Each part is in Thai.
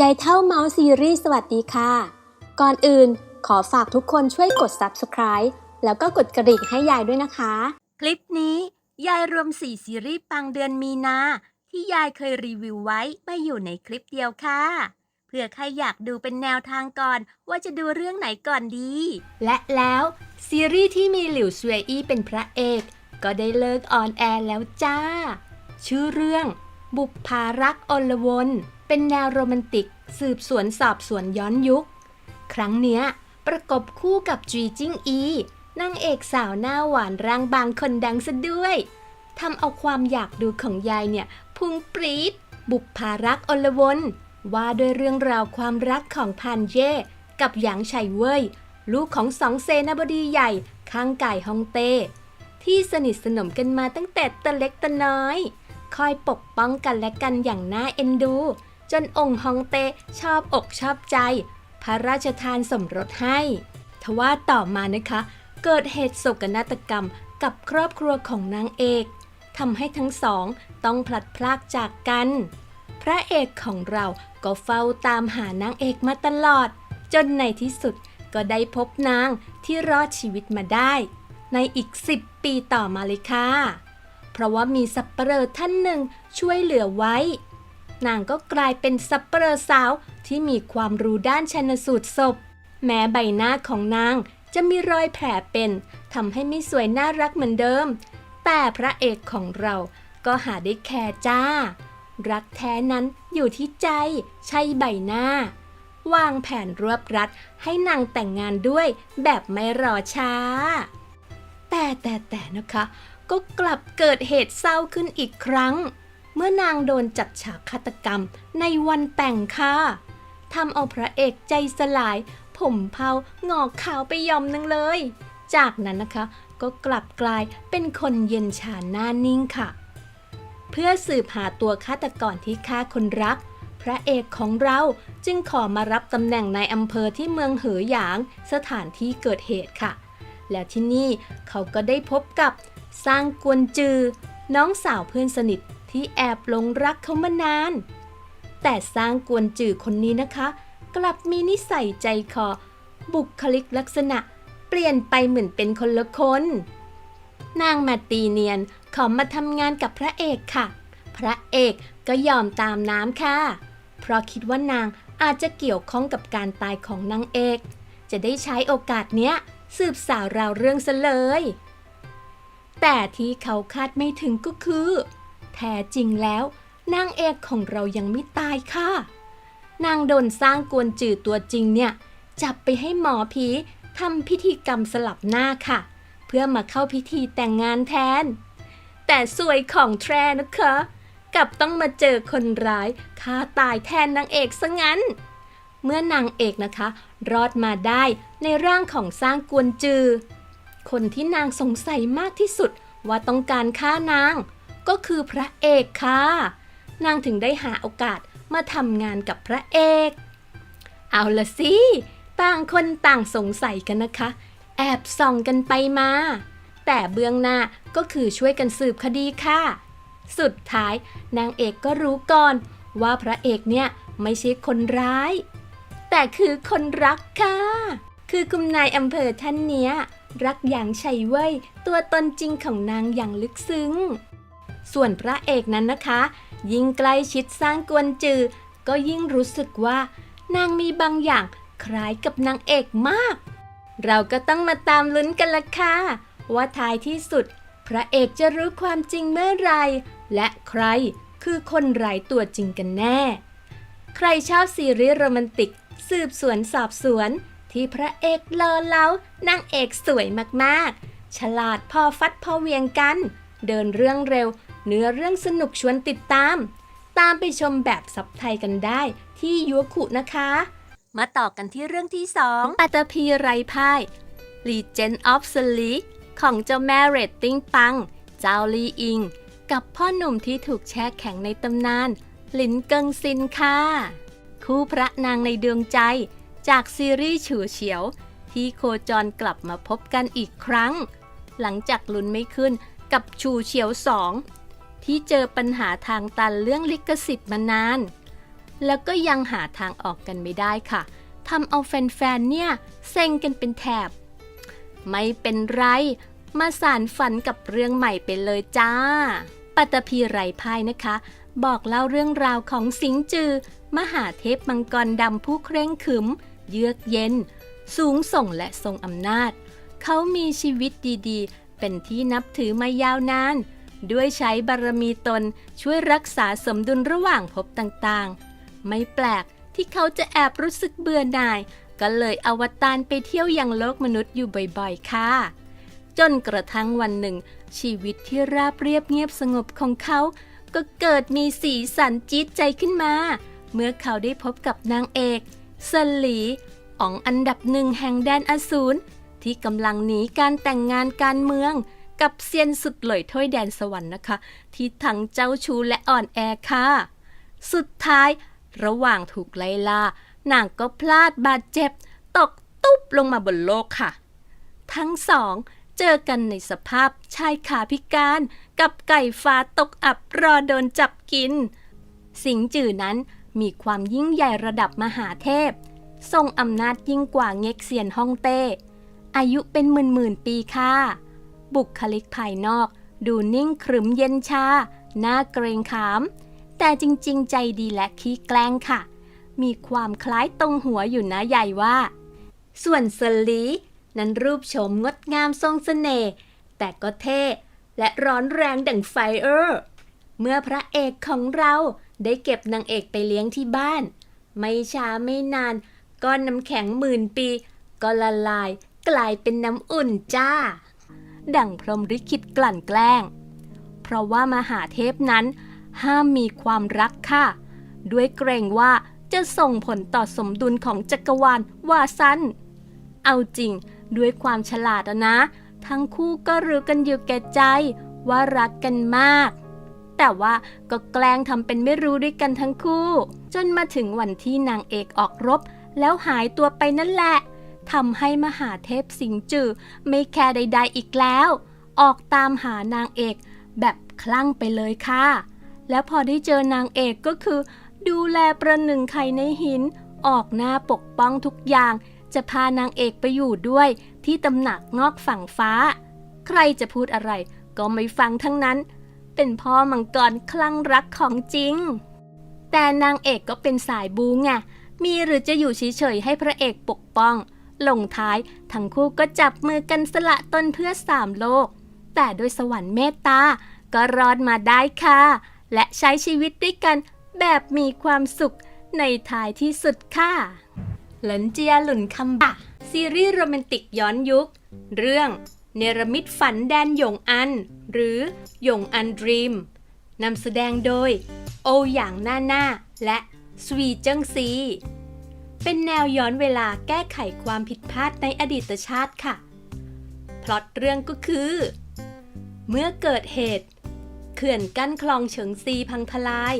ยายเท่าเมาส์ซีรีส์สวัสดีค่ะ ก่อนอื่นขอฝากทุกคนช่วยกด subscribe แล้วก็กดกระดิ่งให้ยายด้วยนะคะ คลิปนี้ ยายรวม 4 ซีรีส์ปังเดือนมีนา ที่ยายเคยรีวิวไว้ไปอยู่ในคลิปเดียวค่ะ เพื่อใครอยากดูเป็นแนวทางก่อน ว่าจะดูเรื่องไหนก่อนดี และแล้ว ซีรีส์ที่มีหลิวเสวยอี้เป็นพระเอก ก็ได้เลิกออนแอร์แล้วจ้า ชื่อเรื่อง บุปภารักอลวนเป็นแนวโรแมนติก สืบสวนสอบสวนย้อนยุค ครั้งเนี้ย ประกบคู่กับจีจิ้งอีนางเอกสาวหน้าหวานร่างบางคนดังซะด้วยทำเอาความอยากดูของยายเนี่ย พุ่งปรี๊ดบุปภารักอลวนว่าด้วยเรื่องราวความรักของพานเย่กับหยางไฉเว่ยลูกของสองเซนาบดีใหญ่ข้างไก่ฮองเต้ที่สนิทสนมกันมาตั้งแต่ตะเล็กตะน้อย คอยปกป้องกันและกันอย่างน่าเอ็นดู จนองค์ฮองเต้ชอบอกชอบใจ พระราชทานสมรสให้ทว่าต่อมานะคะ เกิดเหตุโศกนาฏกรรมกับครอบครัวของนางเอกทำให้ทั้งสองต้องพลัดพรากจากกัน พระเอกของเราก็เฝ้าตามหานางเอกมาตลอด จนในที่สุดก็ได้พบนางที่รอดชีวิตมาได้ ในอีก 10 ปีต่อมาเลยค่ะ เพราะว่ามีสับเปลอท่านหนึ่งช่วยเหลือไว้ นางก็กลายเป็นสับเปลอสาวที่มีความรู้ด้านชันสูตรศพ แม้ใบหน้าของนางจะมีรอยแผลเป็นทำให้ไม่สวยน่ารักเหมือนเดิม แต่พระเอกของเราก็หาได้แค่จ้า รักแท้นั้นอยู่ที่ใจ ใช่ใบหน้า วางแผนรวบรัดให้นางแต่งงานด้วยแบบไม่รอช้า แต่แต่แต่นะคะ ก็กลับเกิดเหตุเศร้าขึ้นอีกครั้ง เมื่อนางโดนจัดฉากฆาตกรรมในวันแต่งค่ะทำเอาพระเอกใจสลาย ผมเผางอกขาวไปยอมนึงเลย จากนั้นนะคะก็กลับกลายเป็นคนเย็นชาหน้านิ่งค่ะ เพื่อสืบหาตัวฆาตกรที่ฆ่าคนรัก พระเอกของเราจึงขอมารับตำแหน่งในอำเภอที่เมืองเหอหยาง สถานที่เกิดเหตุค่ะ แล้วที่นี่เขาก็ได้พบกับสร้างกวนจือ น้องสาวเพื่อนสนิทที่แอบหลงรักเขามานาน แต่สร้างกวนจือคนนี้นะคะ กลับมีนิสัยใจคอ บุคลิกลักษณะ เปลี่ยนไปเหมือนเป็นคนละคน นางมาตีเนียนขอมาทำงานกับพระเอกค่ะ พระเอกก็ยอมตามน้ำค่ะ เพราะคิดว่านางอาจจะเกี่ยวข้องกับการตายของนางเอก จะได้ใช้โอกาสเนี้ย สืบสาวราวเรื่องซะเลย แต่ที่เขาคาดไม่ถึงก็คือ แท้จริงแล้วนางเอกของเรายังไม่ตายค่ะ นางโดนสร้างกวนจืดตัวจริงเนี่ย จับไปให้หมอผีทำพิธีกรรมสลับหน้าค่ะ เพื่อมาเข้าพิธีแต่งงานแทน แต่สวยของแทรนะคะกลับต้องมาเจอคนร้ายฆ่าตายแทนนางเอกซะงั้น เมื่อนางเอกนะคะ รอดมาได้ในร่างของสร้างกวนจือ คนที่นางสงสัยมากที่สุดว่าต้องการฆ่านาง ก็คือพระเอกค่ะ นางถึงได้หาโอกาสมาทำงานกับพระเอก เอาละสิ ต่างคนต่างสงสัยกันนะคะ แอบส่องกันไปมา แต่เบื้องหน้าก็คือช่วยกันสืบคดีค่ะ สุดท้ายนางเอกก็รู้ก่อนว่าพระเอกเนี่ยไม่ใช่คนร้าย แต่คือคนรักค่ะ คือกุมนายอำเภอท่านเนี้ย รักอย่างชัยเว้ย ตัวตนจริงของนางอย่างลึกซึ้ง ส่วนพระเอกนั้นนะคะ ยิ่งใกล้ชิดสร้างกวนจือ ก็ยิ่งรู้สึกว่า นางมีบางอย่างคล้ายกับนางเอกมาก เราก็ต้องมาตามลุ้นกันละค่ะ ว่าท้ายที่สุด พระเอกจะรู้ความจริงเมื่อไหรและใครคือคนไร้ตัวจริงกันแน่ ใครชอบซีรีส์โรแมนติก สืบสวนสอบสวนที่พระเอกเลอเล้านางเอกสวยมากๆ ฉลาดพอฟัดพอเวียงกัน เดินเรื่องเร็ว เนื้อเรื่องสนุกชวนติดตาม ตามไปชมแบบซับไทยกันได้ที่ยัวขุนะคะ มาต่อกันที่เรื่องที่สองปัตตภีไรพ่าย Legend of s l e e ของเจ้าแม่เรตติ้งปัง เจ้าลีอิง กับพ่อหนุ่มที่ถูกแช่แข็งในตำนาน หลินเกิงซินค่ะ คู่พระนางในดวงใจ จากซีรีส์ฉูเฉียว ที่โคจรกลับมาพบกันอีกครั้ง หลังจากลุ้นไม่ขึ้นกับฉูเฉียวสองที่เจอปัญหาทางตันเรื่องลิขสิทธิ์มานาน แล้วก็ยังหาทางออกกันไม่ได้ค่ะทำเอาแฟนๆ เนี่ยเซ็งกันเป็นแถบ ไม่เป็นไร มาสารฝันกับเรื่องใหม่ไปเลยจ้า ปัตตภีไรพายนะคะ บอกเล่าเรื่องราวของสิงจือ มหาเทพมังกรดำผู้เคร่งขรึม เยือกเย็น สูงส่งและทรงอำนาจ เขามีชีวิตดีๆ เป็นที่นับถือมายาวนาน ด้วยใช้บารมีตนช่วยรักษาสมดุลระหว่างภพต่างๆ ไม่แปลกที่เขาจะแอบรู้สึกเบื่อหน่าย ก็เลยอวตารไปเที่ยวยังโลกมนุษย์อยู่บ่อยๆ ค่ะ จนกระทั่งวันหนึ่ง ชีวิตที่ราบเรียบเงียบสงบของเขา ก็เกิดมีสีสันจี๊ดใจขึ้นมา เมื่อเขาได้พบกับนางเอกสลีอ๋องอันดับหนึ่งแห่งแดนอสูรที่กำลังหนีการแต่งงานการเมืองกับเซียนสุดหล่อยถ้วยแดนสวรรค์นะคะ ที่ทั้งเจ้าชู้และอ่อนแอค่ะ สุดท้ายระหว่างถูกไล่ล่านางก็พลาดบาดเจ็บ ตกตุ๊บลงมาบนโลกค่ะ ทั้งสองเจอกันในสภาพชายขาพิการกับไก่ฟ้าตกอับรอโดนจับกิน สิงจื่อนั้น มีความยิ่งใหญ่ระดับมหาเทพ ทรงอำนาจยิ่งกว่าเง็กเซียนฮ่องเต้ อายุเป็นหมื่นหมื่นปีค่ะ บุคลิกภายนอก ดูนิ่งขรึมเย็นชา หน้าเกรงขาม แต่จริงๆ ใจดีและขี้แกล้งค่ะ มีความคล้ายตรงหัวอยู่นะใหญ่ว่า ส่วนสลีนั้นรูปโฉมงดงามทรงสเสน่ห์แต่ก็เท่และร้อนแรงดั่งไฟเออร์ เมื่อพระเอกของเรา ได้เก็บนางเอกไปเลี้ยงที่บ้าน ไม่ช้าไม่นาน ก้อนน้ำแข็งหมื่นปี ก็ละลายกลายเป็นน้ำอุ่นจ้า ดั่งพรหมลิขิตกลั่นแกล้ง เพราะว่ามหาเทพนั้น ห้ามมีความรักค่ะ ด้วยเกรงว่าจะส่งผลต่อสมดุลของจักรวาลว่าสั้น เอาจริงด้วยความฉลาดนะ ทั้งคู่ก็รู้กันอยู่แก่ใจว่ารักกันมาก แต่ว่าก็แกล้งทำเป็นไม่รู้ด้วยกันทั้งคู่ จนมาถึงวันที่นางเอกออกรบ แล้วหายตัวไปนั่นแหละทำให้มหาเทพสิงจือไม่แคร์ใด ๆ อีกแล้ว ออกตามหานางเอกแบบคลั่งไปเลยค่ะ แล้วพอได้เจอนางเอกก็คือ ดูแลประหนึ่งไข่ในหิน ออกหน้าปกป้องทุกอย่าง จะพานางเอกไปอยู่ด้วย ที่ตำหนักนอกฝั่งฟ้า ใครจะพูดอะไรก็ไม่ฟังทั้งนั้น เป็นพ่อมังกรคลั่งรักของจริง แต่นางเอกก็เป็นสายบูไงมีหรือจะอยู่เฉยๆให้พระเอกปกป้อง ลงท้ายทั้งคู่ก็จับมือกันสละตนเพื่อสามโลก แต่ด้วยสวรรค์เมตตา ก็รอดมาได้ค่ะ และใช้ชีวิตด้วยกันแบบมีความสุขในท้ายที่สุดค่ะหลันเจียหลุนคำบะซีรีส์โรแมนติกย้อนยุค เรื่อง เนรมิตฝันแดนหยงอัน หรือหยงอันดรีมนำแสดงโดย โอหยางหน้าหน้า และสวีเจิ้งซี เป็นแนวย้อนเวลาแก้ไขความผิดพลาดในอดีตชาติค่ะ พล็อตเรื่องก็คือ เมื่อเกิดเหตุ เขื่อนกั้นคลองเฉิงซีพังทลาย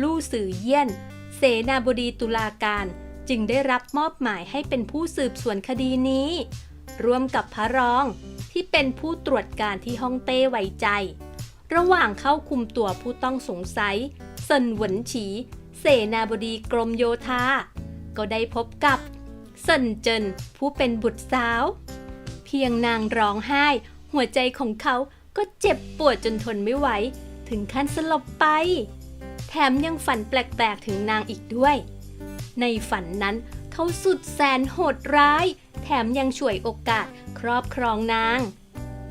ลู่สื่อเยี่ยน เสนาบดีตุลาการจึงได้รับมอบหมายให้เป็นผู้สืบสวนคดีนี้ ร่วมกับพระรอง ที่เป็นผู้ตรวจการที่ฮ่องเต้ไว้ใจ ระหว่างเข้าคุมตัวผู้ต้องสงสัยเซินหวนฉี เสนาบดีกรมโยธา ก็ได้พบกับเซินเจินผู้เป็นบุตรสาว เพียงนางร้องไห้ หัวใจของเขาก็เจ็บปวดจนทนไม่ไหว ถึงขั้นสลบไป แถมยังฝันแปลกๆถึงนางอีกด้วย ในฝันนั้นเขาสุดแสนโหดร้าย แถมยังช่วยโอกาสครอบครองนาง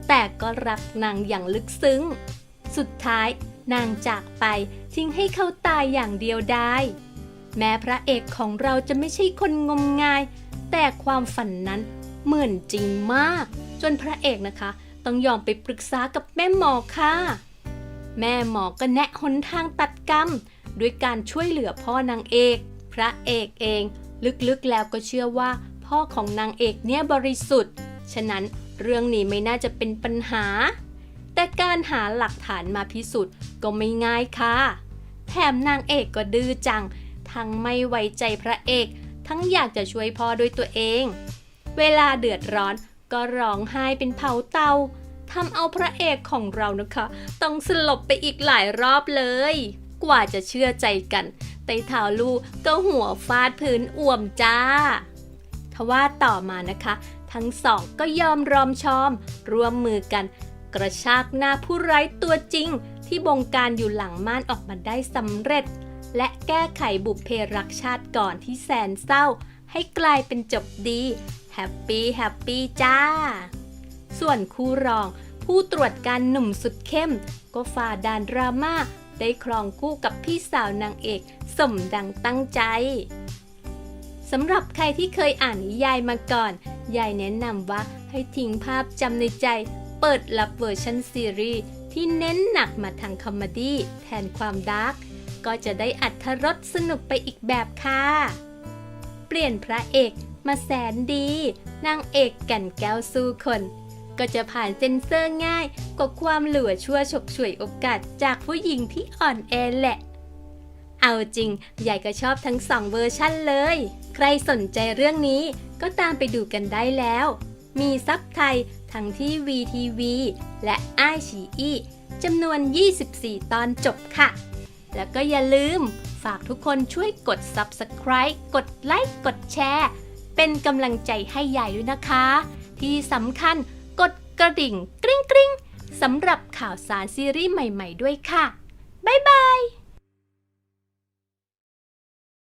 แต่ก็รักนางอย่างลึกซึ้ง สุดท้ายนางจากไปทิ้งให้เขาตายอย่างเดียวได้ แม้พระเอกของเราจะไม่ใช่คนงมงาย แต่ความฝันนั้นเหมือนจริงมาก จนพระเอกนะคะ ต้องยอมไปปรึกษากับแม่หมอค่ะ แม่หมอก็แนะหนทางตัดกรรมด้วยการช่วยเหลือพ่อนางเอก พระเอกเอง ลึกๆแล้วก็เชื่อว่า พ่อของนางเอกเนี่ยบริสุทธิ์ ฉะนั้นเรื่องนี้ไม่น่าจะเป็นปัญหา แต่การหาหลักฐานมาพิสูจน์ก็ไม่ง่ายค่ะ แถมนางเอกก็ดื้อจัง ทั้งไม่ไว้ใจพระเอก ทั้งอยากจะช่วยพ่อด้วยตัวเอง เวลาเดือดร้อนก็ร้องไห้เป็นเผาเตาทำเอาพระเอกของเรานะคะ ต้องสลบไปอีกหลายรอบเลย กว่าจะเชื่อใจกันไต่เท้าลูกก็หัวฟาดพื้นอ่วมจ้า ทว่าต่อมานะคะ ทั้งสองก็ยอมรอมชอม ร่วมมือกัน กระชากหน้าผู้ไร้ตัวจริง ที่บงการอยู่หลังม่านออกมาได้สำเร็จ และแก้ไขบุพเพรักชาติก่อนที่แสนเศร้า ให้กลายเป็นจบดีแฮปปี้แฮปปี้จ้า ส่วนคู่รอง ผู้ตรวจการหนุ่มสุดเข้ม ก็ฝ่าดานดราม่าได้ครองคู่กับพี่สาวนางเอก สมดังตั้งใจ สำหรับใครที่เคยอ่านนิยายมาก่อน ยายแนะนำว่าให้ทิ้งภาพจำในใจ เปิดรับเวอร์ชันซีรีส์ที่เน้นหนักมาทางคอมเมดี้แทนความดาร์กก็จะได้อัธรสสนุกไปอีกแบบค่ะ เปลี่ยนพระเอกมาแสนดีนางเอกแก่นแก้วสู้คน ก็จะผ่านเซนเซอร์ง่ายกว่าความเหลือชั่วฉกฉวยโอกาสจากผู้หญิงที่อ่อนแอแหละ เอาจริงยายก็ชอบทั้งสองเวอร์ชั่นเลย ใครสนใจเรื่องนี้ก็ตามไปดูกันได้แล้ว มีซับไทยทั้งที่ VTV และไอชีอีจำนวน 24 ตอนจบค่ะ แล้วก็อย่าลืมฝากทุกคนช่วยกด Subscribe กดไลค์ กดแชร์ เป็นกำลังใจให้ยายด้วยนะคะ ที่สำคัญกดกระดิ่งกริ๊งกริ๊งสำหรับข่าวสารซีรีส์ใหม่ ๆ ด้วยค่ะ บ๊ายบาย